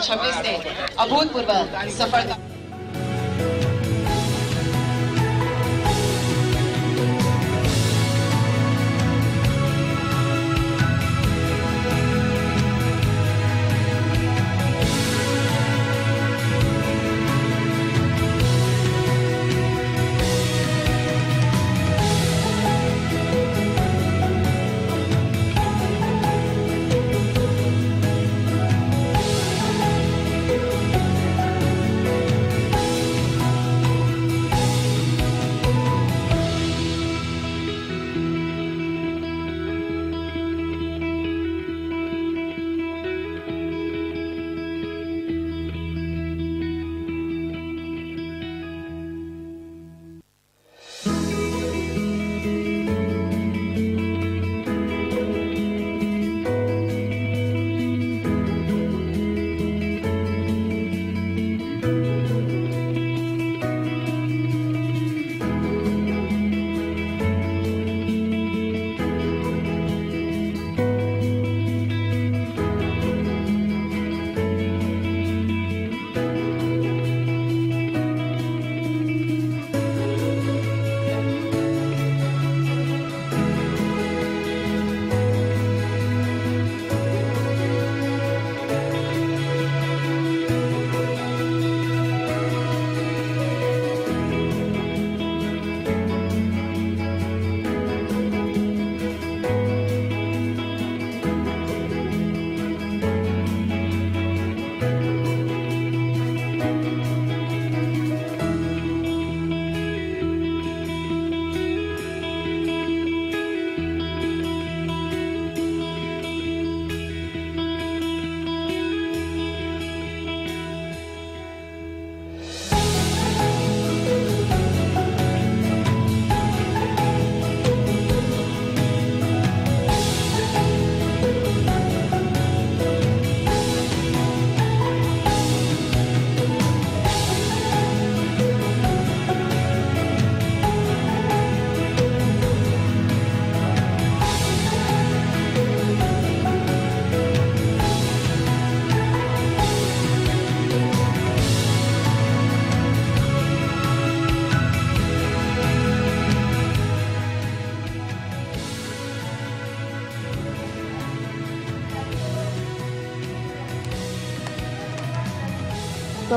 છવ્વીસને અભૂતપૂર્વ સફળતા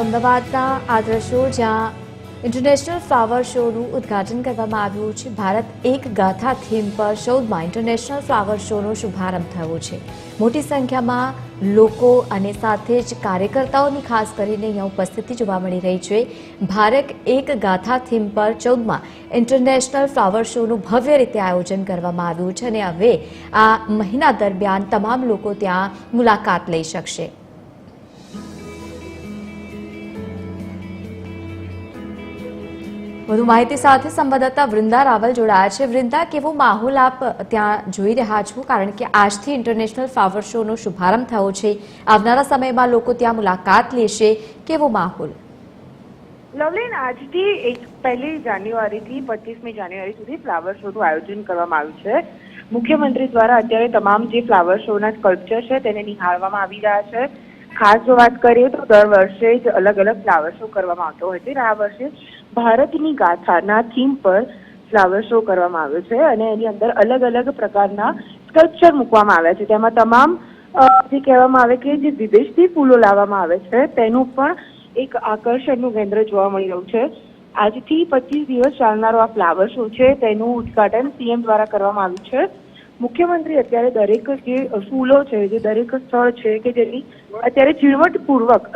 અમદાવાદના આ દ્રશ્યો જ્યાં ઇન્ટરનેશનલ ફ્લાવર શોનું ઉદ્ઘાટન કરવામાં આવ્યું છે. ભારત એક ગાથા થીમ પર ચૌદમાં ઇન્ટરનેશનલ ફ્લાવર શોનો શુભારંભ થયો છે. મોટી સંખ્યામાં લોકો અને સાથે જ કાર્યકર્તાઓની ખાસ કરીને અહીંયા ઉપસ્થિતિ જોવા મળી રહી છે. ભારત એક ગાથા થીમ પર ચૌદમાં ઇન્ટરનેશનલ ફ્લાવર શોનું ભવ્ય રીતે આયોજન કરવામાં આવ્યું છે અને હવે આ મહિના દરમિયાન તમામ લોકો ત્યાં મુલાકાત લઈ શકશે. વધુ માહિતી સાથે સંવાદદાતા વૃંદા રાવલ જોડાયા છે. વૃંદા, કેવો માહોલ આપ ત્યાં જોઈ રહ્યા છો? કારણ કે આજથી ઇન્ટરનેશનલ ફ્લાવર શોનો શુભારંભ થયો છે. આવનારા સમયમાં લોકો ત્યાં મુલાકાત લેશે. કેવો માહોલ? લવલીન, આજથી એક પહેલી જાન્યુઆરીથી પચીસમી જાન્યુઆરી સુધી ફ્લાવર શોનું આયોજન કરવામાં આવ્યું છે. મુખ્યમંત્રી દ્વારા અત્યારે તમામ જે ફ્લાવર શોના સ્કલ્પચર છે તેને નિહાળવામાં આવી રહ્યા છે. ખાસ જો વાત કરીએ તો દર વર્ષે જ અલગ અલગ ફ્લાવર શો કરવામાં આવતો હોય છે. આ વર્ષે ભારતની ગાથાના થીમ પર ફ્લાવર શો કરવામાં આવ્યો છે અને એની અંદર અલગ અલગ પ્રકારના સ્કલ્પચર મૂકવામાં આવ્યા છે. તેમાં તમામ જે કહેવામાં આવે કે જે વિદેશથી ફૂલો લાવવામાં આવે છે, તેનું પણ એક આકર્ષણનું કેન્દ્ર જોવા મળી રહ્યું છે. આજથી પચીસ દિવસ ચાલનારો આ ફ્લાવર શો છે. તેનું ઉદ્ઘાટન સીએમ દ્વારા કરવામાં આવ્યું છે. મુખ્યમંત્રી અત્યારે દરેક જે ફૂલો છે, જે દરેક સ્થળ છે કે જેની અત્યારે ઝીણવટપૂર્વક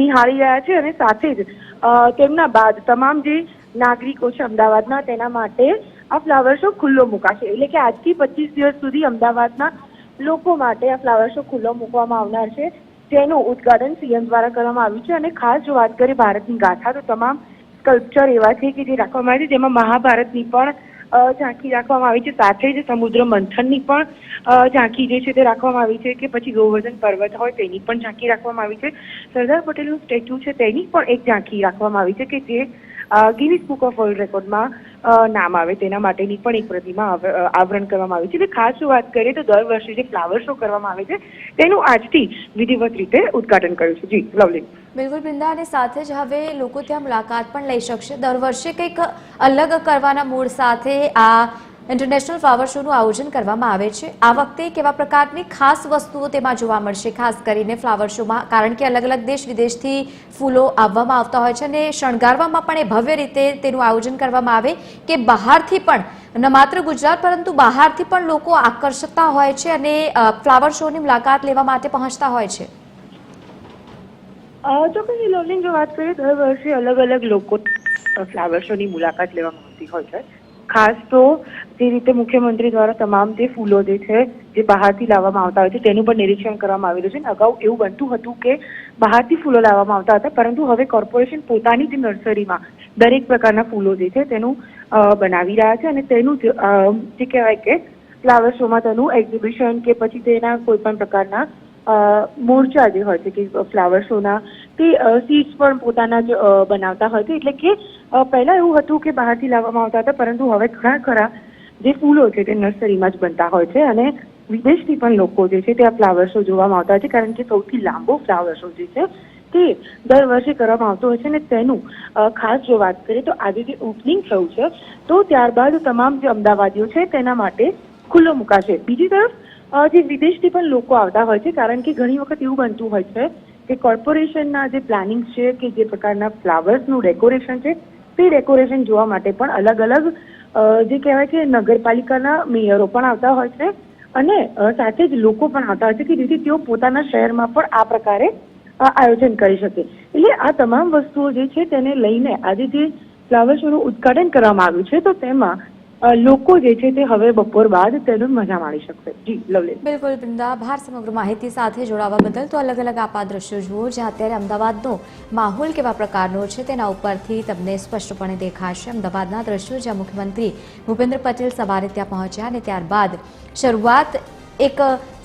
નિહાળી રહ્યા છે અને સાથે જ તેમના બાદ તમામ જે નાગરિકો છે અમદાવાદના, તેના માટે આ ફ્લાવર શો ખુલ્લો મુકાશે. એટલે કે આજથી પચીસ દિવસ સુધી અમદાવાદના લોકો માટે આ ફ્લાવર શો ખુલ્લો મૂકવામાં આવનાર છે. જેનું ઉદ્ઘાટન સીએમ દ્વારા કરવામાં આવ્યું છે. અને ખાસ જો વાત કરીએ ભારતની ગાથા, તો તમામ સ્કલ્પચર એવા છે કે જે રાખવામાં આવે છે, જેમાં મહાભારતની પણ ઝાંખી રાખવામાં આવી છે. સાથે જ સમુદ્ર મંથનની પણ ઝાંખી જે છે તે રાખવામાં આવી છે કે પછી ગોવર્ધન પર્વત હોય તેની પણ ઝાંખી રાખવામાં આવી છે. સરદાર પટેલનું સ્ટેચ્યુ છે તેની પણ એક ઝાંખી રાખવામાં આવી છે કે જે ગિનિસ બુક ઓફ વર્લ્ડ રેકોર્ડમાં નામ આવે તેના માટેની પણ એક પ્રતિમા આવરણ કરવામાં આવી છે. એટલે ખાસ જો વાત કરીએ તો દર વર્ષે જે ફ્લાવર શો કરવામાં આવે છે, તેનું આજથી વિધિવત રીતે ઉદ્ઘાટન કર્યું છે. જી, લવલી. બિલકુલ, બિંદા. અને સાથે જ હવે લોકો ત્યાં મુલાકાત પણ લઈ શકશે. દર વર્ષે કંઈક અલગ કરવાના મૂળ સાથે આ ઇન્ટરનેશનલ ફ્લાવર શોનું આયોજન કરવામાં આવે છે. આ વખતે કેવા પ્રકારની ખાસ વસ્તુઓ તેમાં જોવા મળશે? ખાસ કરીને ફ્લાવર શોમાં કારણ કે અલગ અલગ દેશ વિદેશથી ફૂલો આવવામાં આવતા હોય છે અને શણગારવામાં પણ એ ભવ્ય રીતે તેનું આયોજન કરવામાં આવે કે બહારથી પણ, ન માત્ર ગુજરાત પરંતુ બહારથી પણ લોકો આકર્ષતા હોય છે અને ફ્લાવર શોની મુલાકાત લેવા માટે પહોંચતા હોય છે. ચોક્કસ લવલીન જો વાત કરીએ, દર વર્ષે અલગ અલગ લોકો ફ્લાવર શોની મુલાકાત લેવામાં આવતી હોય છે. ખાસ તો જે રીતે મુખ્યમંત્રી દ્વારા તમામ તે ફૂલો જે છે, જે બહારથી લાવવામાં આવતા હોય છે, તેનું પણ નિરીક્ષણ કરવામાં આવેલું છે. અને અગાઉ એવું બનતું હતું કે બહારથી ફૂલો લાવવામાં આવતા હતા, પરંતુ હવે કોર્પોરેશન પોતાની જે નર્સરીમાં દરેક પ્રકારના ફૂલો જે છે તેનું બનાવી રહ્યા છે. અને તેનું જે કહેવાય કે ફ્લાવર શોમાં તેનું એક્ઝિબિશન કે પછી તેના કોઈ પણ પ્રકારના મોરચા જે હોય છે કે ફ્લાવર શોના તે સીડ્સ પણ પોતાના જ બનાવતા હોય છે. એટલે કે પહેલાં એવું હતું કે બહારથી લાવવામાં આવતા હતા, પરંતુ હવે ઘણા ખરા જે ફૂલો છે તે નર્સરીમાં જ બનતા હોય છે અને વિદેશથી પણ લોકો જે છે તે આ ફ્લાવર શો જોવામાં આવતા હોય છે, કારણ કે સૌથી લાંબો ફ્લાવર શો જે છે તે દર વર્ષે કરવામાં આવતો હોય છે અને તેનું ખાસ જો વાત કરીએ તો આજે જે ઓપનિંગ થયું છે, તો ત્યારબાદ તમામ જે અમદાવાદીઓ છે તેના માટે ખુલ્લો મુકાશે. બીજી તરફ જે વિદેશથી પણ લોકો આવતા હોય છે, કારણ કે ઘણી વખત એવું બનતું હોય છે કે કોર્પોરેશનના જે પ્લાનિંગ છે કે જે પ્રકારના ફ્લાવર્સનું ડેકોરેશન છે, તે ડેકોરેશન જોવા માટે પણ અલગ અલગ જે કહેવાય કે નગરપાલિકાના મેયરો પણ આવતા હોય છે અને સાથે જ લોકો પણ આવતા હોય છે કે જેથી તેઓ પોતાના શહેરમાં પણ આ પ્રકારે આયોજન કરી શકે. એટલે આ તમામ વસ્તુઓ જે છે તેને લઈને આજે જે ફ્લાવર શોનું ઉદ્ઘાટન કરવામાં આવ્યું છે, તો તેમાં લોકો જે છે તે હવે બપોર બાદ તેનો મજા માણી શકશે. જી, લવલી. બિલકુલ બિંદા ભાર સમગ્ર માહિતી સાથે જોડાવા બદલ તો અલગ અલગ આપ આ દ્રશ્યો જુઓ, જ્યાં અત્યારે અમદાવાદનો માહોલ કેવા પ્રકારનો છે તેના ઉપરથી તમને સ્પષ્ટપણે દેખાશે. અમદાવાદના દ્રશ્યો જ્યાં મુખ્યમંત્રી ભૂપેન્દ્ર પટેલ સવારે ત્યાં પહોંચ્યા અને ત્યારબાદ શરૂઆત એક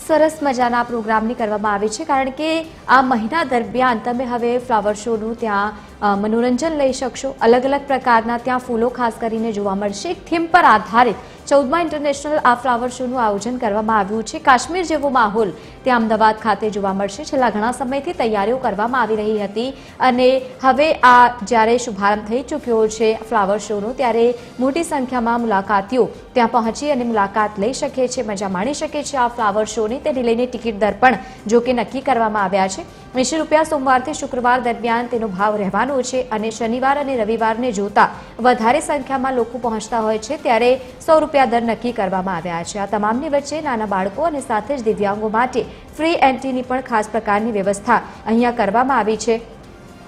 સરસ મજાના પ્રોગ્રામની કરવામાં આવી છે, કારણ કે આ મહિના દરમિયાન તમે હવે ફ્લાવર શોનું ત્યાં મનોરંજન લઈ શકશો. અલગ અલગ પ્રકારના ત્યાં ફૂલો ખાસ કરીને જોવા મળશે. એક થીમ પર આધારિત ચૌદમા ઇન્ટરનેશનલ આ ફ્લાવર શોનું આયોજન કરવામાં આવ્યું છે. કાશ્મીર જેવો માહોલ ત્યાં અમદાવાદ ખાતે જોવા મળશે. છેલ્લા ઘણા સમયથી તૈયારીઓ કરવામાં આવી રહી હતી અને હવે આ જ્યારે શુભારંભ થઈ ચૂક્યો છે ફ્લાવર શોનો, ત્યારે મોટી સંખ્યામાં મુલાકાતીઓ ત્યાં પહોંચી અને મુલાકાત લઈ શકે છે, મજા માણી શકે છે આ ફ્લાવર શોની તેને લઈને ટિકિટ દર પણ જો કે નક્કી કરવામાં આવ્યા છે. એંશી રૂપિયા સોમવારથી શુક્રવાર દરમિયાન તેનો ભાવ રહેવાનો છે અને શનિવાર અને રવિવારને જોતા વધારે સંખ્યામાં લોકો પહોંચતા હોય છે ત્યારે સો રૂપિયા દર નક્કી કરવામાં આવ્યા છે. આ તમામની વચ્ચે નાના બાળકો અને સાથે જ દિવ્યાંગો માટે ફ્રી એન્ટ્રીની પણ ખાસ પ્રકારની વ્યવસ્થા અહીંયા કરવામાં આવી છે.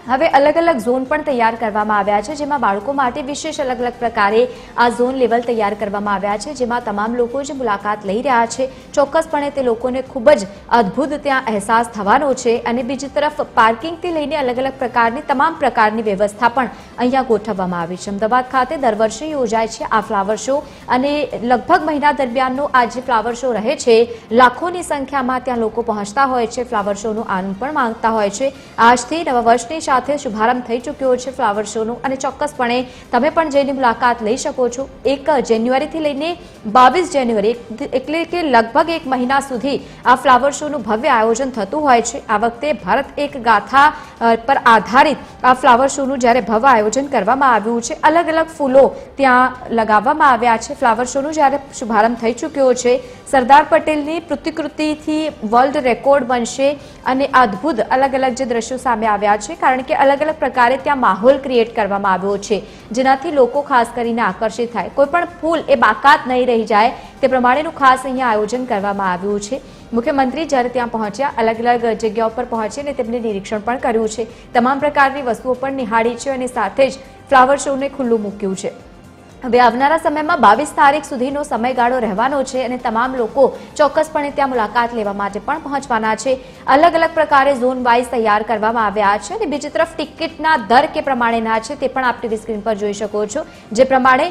હવે અલગ અલગ ઝોન પણ તૈયાર કરવામાં આવ્યા છે, જેમાં બાળકો માટે વિશેષ અલગ અલગ પ્રકારે આ ઝોન લેવલ તૈયાર કરવામાં આવ્યા છે, જેમાં તમામ લોકો જે મુલાકાત લઈ રહ્યા છે. ચોક્કસપણે તે લોકોને ખૂબ જ અદ્ભુત ત્યાં અહેસાસ થવાનો છે અને બીજી તરફ પાર્કિંગથી લઈને અલગ અલગ પ્રકારની તમામ પ્રકારની વ્યવસ્થા પણ અહીંયા ગોઠવવામાં આવી છે. અમદાવાદ ખાતે દર વર્ષે યોજાય છે આ ફ્લાવર શો અને લગભગ મહિના દરમિયાનનો આ જે ફ્લાવર શો રહે છે, લાખોની સંખ્યામાં ત્યાં લોકો પહોંચતા હોય છે, ફ્લાવર શોનો આનંદ પણ માણતા હોય છે. આજથી નવા વર્ષની સાથે શુભારંભ થઈ ચૂક્યો છે ફ્લાવર શોનો અને ચોક્કસપણે તમે પણ જઈને મુલાકાત લઈ શકો છો. એક જાન્યુઆરીથી લઈને બાવીસ જાન્યુઆરી, એટલે કે લગભગ એક મહિના સુધી આ ફ્લાવર શોનું ભવ્ય આયોજન થતું હોય છે. આ વખતે ભારત એક ગાથા પર આધારિત આ ફ્લાવર શોનું જ્યારે ભવ્ય આયોજન કરવામાં આવ્યું છે. અલગ અલગ ફૂલો ત્યાં લગાવવામાં આવ્યા છે. ફ્લાવર શોનું જ્યારે શુભારંભ થઈ ચૂક્યો છે, સરદાર પટેલની પ્રતિકૃતિથી વર્લ્ડ રેકોર્ડ બનશે. અને અદ્ભુત અલગ અલગ જે દ્રશ્યો સામે આવ્યા છે. કારણ કે અલગ અલગ પ્રકારે ત્યાં માહોલ ક્રિએટ કરવામાં આવ્યો છે, જેનાથી લોકો ખાસ કરીને આકર્ષિત થાય. કોઈપણ ફૂલ એ બાકાત નહીં રહી જાય, તે પ્રમાણેનું ખાસ અહીંયા આયોજન કરવામાં આવ્યું છે. મુખ્યમંત્રી જ્યારે ત્યાં પહોંચ્યા, અલગ અલગ જગ્યાઓ પર પહોંચીને તેમને નિરીક્ષણ પણ કર્યું છે. તમામ પ્રકારની વસ્તુઓ પણ નિહાળી છે અને સાથે જ ફ્લાવર શોને ખુલ્લું મૂક્યું છે. હવે આવનારા સમયમાં બાવીસ તારીખ સુધીનો સમયગાળો રહેવાનો છે અને તમામ લોકો ચોક્કસપણે ત્યાં મુલાકાત લેવા માટે પણ પહોંચવાના છે. અલગ અલગ પ્રકારે ઝોન વાઇઝ તૈયાર કરવામાં આવ્યા છે અને બીજી તરફ ટિકિટના દર કે પ્રમાણેના છે તે પણ આપ ટીવી સ્ક્રીન પર જોઈ શકો છો. જે પ્રમાણે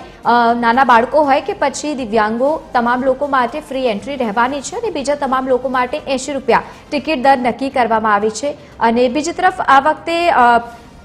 નાના બાળકો હોય કે પછી દિવ્યાંગો તમામ લોકો માટે ફ્રી એન્ટ્રી રહેવાની છે અને બીજા તમામ લોકો માટે એંશી રૂપિયા ટિકિટ દર નક્કી કરવામાં આવી છે. અને બીજી તરફ આ વખતે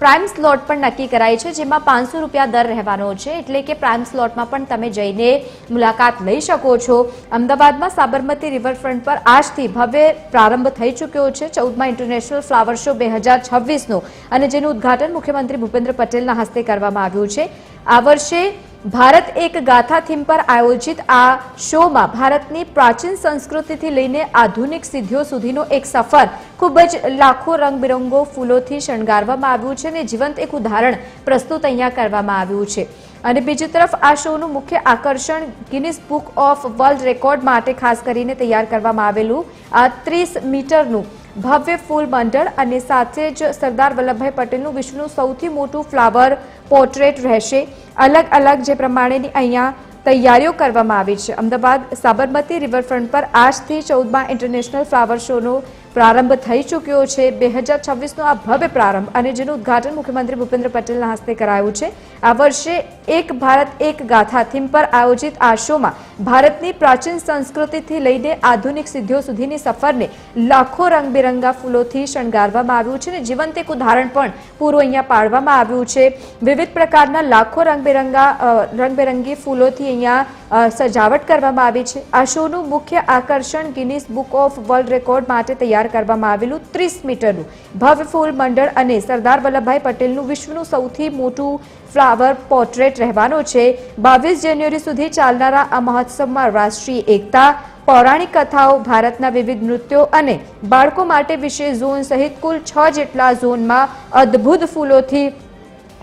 પ્રાઇમ સ્લોટ પણ નક્કી કરાઈ છે, જેમાં પાંચસો રૂપિયા દર રહેવાનો છે. એટલે કે પ્રાઇમ સ્લોટમાં પણ તમે જઈને મુલાકાત લઈ શકો છો. અમદાવાદમાં સાબરમતી રિવરફ્રન્ટ પર આજથી ભવ્ય પ્રારંભ થઈ ચૂક્યો છે, ચૌદમાં ઇન્ટરનેશનલ ફ્લાવર શો બે હજાર છવ્વીસનું. અને જેનું ઉદ્ઘાટન મુખ્યમંત્રી ભૂપેન્દ્ર પટેલના હસ્તે કરવામાં આવ્યું છે. આ વર્ષે ભારત એક ગાથા થીમ પર આયોજિત આ શોમાં ભારતની પ્રાચીન સંસ્કૃતિથી લઈને આધુનિક સિદ્ધિઓ સુધીનો એક સફર ખૂબ જ લાખો રંગબેરંગો ફૂલોથી શણગારવામાં આવ્યું છે અને જીવંત એક ઉદાહરણ પ્રસ્તુત અહીંયા કરવામાં આવ્યું છે. અને બીજી તરફ આ શોનું મુખ્ય આકર્ષણ Guinness book of world record માટે ખાસ કરીને તૈયાર કરવામાં આવેલું આ ત્રીસ મીટરનું ભવ્ય ફૂલ મંડળ અને સાથે જ સરદાર વલ્લભભાઈ પટેલનું વિશ્વનું સૌથી મોટું ફ્લાવર પોર્ટ્રેટ રહેશે. અલગ અલગ જે પ્રમાણેની અહીંયા તૈયારીઓ કરવામાં આવી છે. અમદાવાદ સાબરમતી રિવરફ્રન્ટ પર આજથી ચૌદમાં ઇન્ટરનેશનલ ફ્લાવર શોનો પ્રારંભ થઈ ચૂક્યો છે. બે હજાર છવ્વીસનો આ ભવ્ય પ્રારંભ અને જેનું ઉદ્ઘાટન મુખ્યમંત્રી ભૂપેન્દ્ર પટેલના હસ્તે કરાયું છે. આ વર્ષે એક ભારત એક ગાથા થીમ પર આયોજિત આ શોમાં ભારતની પ્રાચીન સંસ્કૃતિથી લઈને આધુનિક સિદ્ધિઓ સુધીની સફરને લાખો રંગબેરંગા ફૂલોથી શણગારવામાં આવ્યું છે અને જીવંત એક ઉદાહરણ પણ પૂરું અહીંયા પાડવામાં આવ્યું છે. વિવિધ પ્રકારના લાખો રંગબેરંગા રંગબેરંગી ફૂલોથી અહીંયા સજાવટ કરવામાં આવી છે. આ શોનું મુખ્ય આકર્ષણ Guinness book of world record માટે તૈયાર કરવામાં આવેલું ત્રીસ મીટરનું. ભવ્ય ફૂલ મંડળ અને સરદાર વલ્લભભાઈ પટેલનું વિશ્વનું સૌથી મોટું ફ્લાવર પોર્ટ્રેટ રહેવાનો છે. બાવીસ જાન્યુઆરી સુધી ચાલનારા આ મહોત્સવમાં રાષ્ટ્રીય એકતા, પૌરાણિક કથાઓ, ભારતના વિવિધ નૃત્યો અને બાળકો માટે વિશેષ ઝોન સહિત કુલ છ જેટલા ઝોનમાં અદ્ભુત ફૂલોથી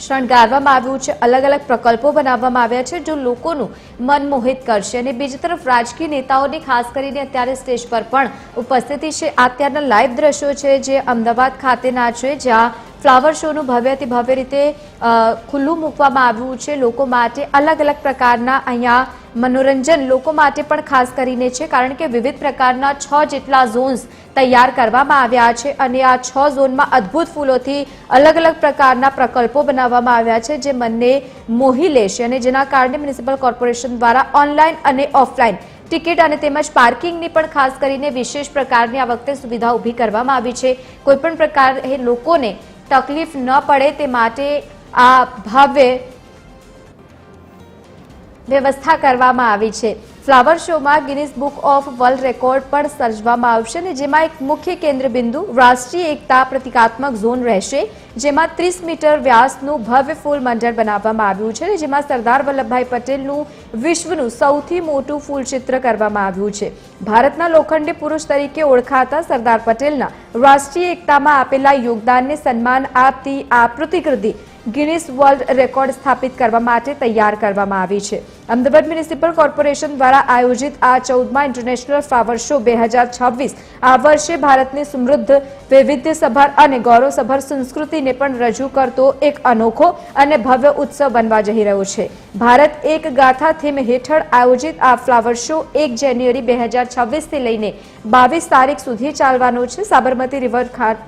શણગારવામાં આવ્યું છે. અલગ અલગ પ્રકલ્પો બનાવવામાં આવ્યા છે જો લોકોનું મન મોહિત કરશે. અને બીજી તરફ રાજકીય નેતાઓની, ખાસ કરીને અત્યારે સ્ટેજ પર પણ ઉપસ્થિતિ છે. અત્યારના લાઈવ દ્રશ્યો છે જે અમદાવાદ ખાતેના છે, જ્યાં ફ્લાવર શોનું ભવ્યથી ભવ્ય રીતે ખુલ્લું મૂકવામાં આવ્યું છે. લોકો માટે અલગ અલગ પ્રકારના અહીંયા મનોરંજન લોકો માટે પણ ખાસ કરીને છે, કારણ કે વિવિધ પ્રકારના છ જેટલા ઝોન્સ તૈયાર કરવામાં આવ્યા છે અને આ છ ઝોનમાં અદ્ભુત ફૂલોથી અલગ અલગ પ્રકારના પ્રકલ્પો બનાવવામાં આવ્યા છે, જે મનને મોહી લેશે અને જેના કારણે મ્યુનિસિપલ કોર્પોરેશન દ્વારા ઓનલાઈન અને ઓફલાઈન ટિકિટ અને તેમજ પાર્કિંગની પણ ખાસ કરીને વિશેષ પ્રકારની આ વખતે સુવિધા ઊભી કરવામાં આવી છે. કોઈપણ પ્રકારે લોકોને તકલીફ ન પડે તે માટે આ ભવ્ય વ્યવસ્થા કરવામાં આવી છે. ફ્લાવર શોમાં Guinness book of world record પણ સર્જવામાં આવશે અને જેમાં એક મુખ્ય કેન્દ્ર બિંદુ રાષ્ટ્રીય એકતા પ્રતિકાત્મક ઝોન રહેશે, જેમાં ત્રીસ મીટર વ્યાસનું ભવ્ય ફૂલ મંડળ બનાવવામાં આવ્યું છે અને જેમાં સરદાર વલ્લભભાઈ પટેલનું વિશ્વનું સૌથી મોટું ફૂલ ચિત્ર કરવામાં આવ્યું છે. ભારતના લોખંડી પુરુષ તરીકે ઓળખાતા સરદાર પટેલના રાષ્ટ્રીય એકતામાં આપેલા યોગદાનને સન્માન આપતી આ પ્રતિકૃતિ ગિનિસ વર્લ્ડ રેકોર્ડ સ્થાપિત કરવા માટે તૈયાર કરવામાં આવી છે. અમદાવાદ મ્યુનિસિપલ કોર્પોરેશન દ્વારા આયોજિત આ ચૌદમા ઇન્ટરનેશનલ ફ્લાવર શો બે હજાર છવ્વીસ, આ વર્ષે ભારતની સમૃદ્ધ વૈવિધ્યસભર અને ગૌરવસભર સંસ્કૃતિને પણ રજૂ કરતો એક અનોખો અને ભવ્ય ઉત્સવ બનવા જઈ રહ્યો છે. ભારત એક ગાથા થીમ હેઠળ આયોજિત આ ફ્લાવર શો એક જાન્યુઆરી બે હજાર છવ્વીસથી લઈને બાવીસ તારીખ સુધી ચાલવાનો છે. સાબરમતી રિવર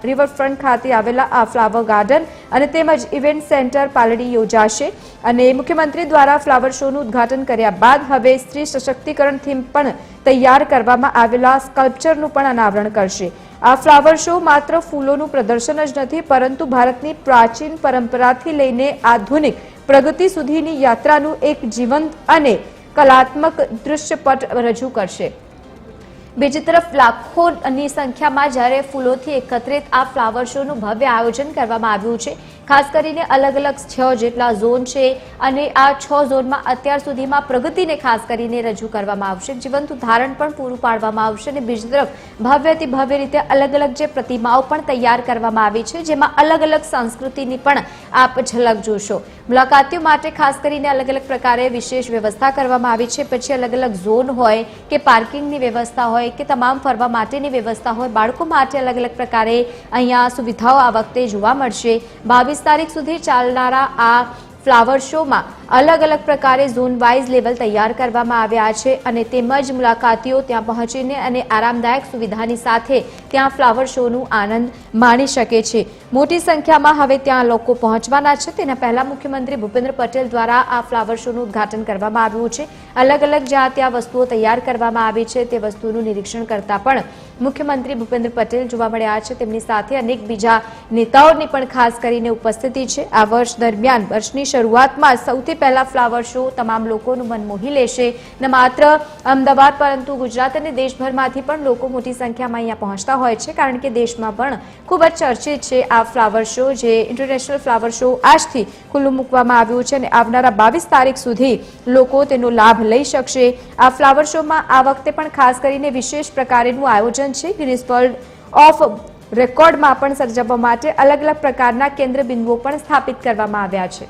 રિવરફ્રન્ટ ખાતે આવેલા આ ફ્લાવર ગાર્ડન અને તેમજ ઇવેન્ટ સેન્ટર પાલડી યોજાશે. અને મુખ્યમંત્રી દ્વારા ફ્લાવર શોનું ઉદ્ઘાટન કર્યા બાદ હવે સ્ત્રી સશક્તિકરણ થીમ પણ તૈયાર કરવામાં આવેલા સ્કલ્પચરનું પણ અનાવરણ કરશે. આ ફ્લાવર શો માત્ર ફૂલોનું પ્રદર્શન જ નથી, પરંતુ ભારતની પ્રાચીન પરંપરાથી લઈને આધુનિક પ્રગતિ સુધીની યાત્રાનું એક જીવંત અને કલાત્મક દૃશ્યપટ રજૂ કરશે. બીજી તરફ લાખોની સંખ્યામાં જ્યારે ફૂલોથી એકત્રિત આ ફ્લાવર શોનું ભવ્ય આયોજન કરવામાં આવ્યું છે ખાસ કરીને અલગ અલગ છ જેટલા ઝોન છે અને આ છ ઝોનમાં અત્યાર સુધીમાં પ્રગતિને ખાસ કરીને રજૂ કરવામાં આવશે. જીવંત ઉદાહરણ પણ પૂરું પાડવામાં આવશે અને બીજી તરફ ભવ્યથી ભવ્ય રીતે અલગ અલગ જે પ્રતિમાઓ પણ તૈયાર કરવામાં આવી છે, જેમાં અલગ અલગ સંસ્કૃતિની પણ આપ ઝલક જોશો. મુલાકાતીઓ માટે ખાસ કરીને અલગ અલગ પ્રકારે વિશેષ વ્યવસ્થા કરવામાં આવી છે. પછી અલગ અલગ ઝોન હોય કે પાર્કિંગની વ્યવસ્થા હોય કે તમામ ફરવા માટેની વ્યવસ્થા હોય, બાળકો માટે અલગ અલગ પ્રકારે અહીંયા સુવિધાઓ આ વખતે જોવા મળશે. બાવીસ તારીખ સુધી ચાલનારા આ ફ્લાવર શોમાં અલગ અલગ પ્રકારે ઝોન વાઇઝ લેવલ તૈયાર કરવામાં આવ્યા છે અને તેમજ મુલાકાતીઓ ત્યાં પહોંચીને અને આરામદાયક સુવિધાની સાથે ત્યાં ફ્લાવર શોનું આનંદ માણી શકે છે. મોટી સંખ્યામાં હવે ત્યાં લોકો પહોંચવાના છે. તેના પહેલા મુખ્યમંત્રી ભૂપેન્દ્ર પટેલ દ્વારા આ ફ્લાવર શોનું ઉદ્ઘાટન કરવામાં આવ્યું છે. અલગ અલગ જ્યાં ત્યાં વસ્તુઓ તૈયાર કરવામાં આવી છે, તે વસ્તુનું નિરીક્ષણ કરતા પણ મુખ્યમંત્રી ભૂપેન્દ્ર પટેલ જોવા મળ્યા છે. તેમની સાથે અનેક બીજા નેતાઓની પણ ખાસ કરીને ઉપસ્થિતિ છે. આ વર્ષ દરમિયાન વર્ષની શરૂઆતમાં સૌથી પહેલા ફ્લાવર શો તમામ લોકોનું મન મોહી લેશે. ન માત્ર અમદાવાદ, પરંતુ ગુજરાત અને દેશભરમાંથી પણ લોકો મોટી સંખ્યામાં અહીંયા પહોંચતા હોય છે, કારણ કે દેશમાં પણ ખૂબ જ ચર્ચિત છે આ ફ્લાવર શો, જે ઇન્ટરનેશનલ ફ્લાવર શો આજથી ખુલ્લું મૂકવામાં આવ્યું છે અને આવનારા બાવીસ તારીખ સુધી લોકો તેનો લાભ લઈ શકશે. આ ફ્લાવર શોમાં આ વખતે પણ ખાસ કરીને વિશેષ પ્રકારેનું આયોજન છે. ગિનિસ વર્લ્ડ ઓફ રેકોર્ડમાં પણ સર્જવા માટે અલગ અલગ પ્રકારના કેન્દ્ર બિંદુઓ પણ સ્થાપિત કરવામાં આવ્યા છે.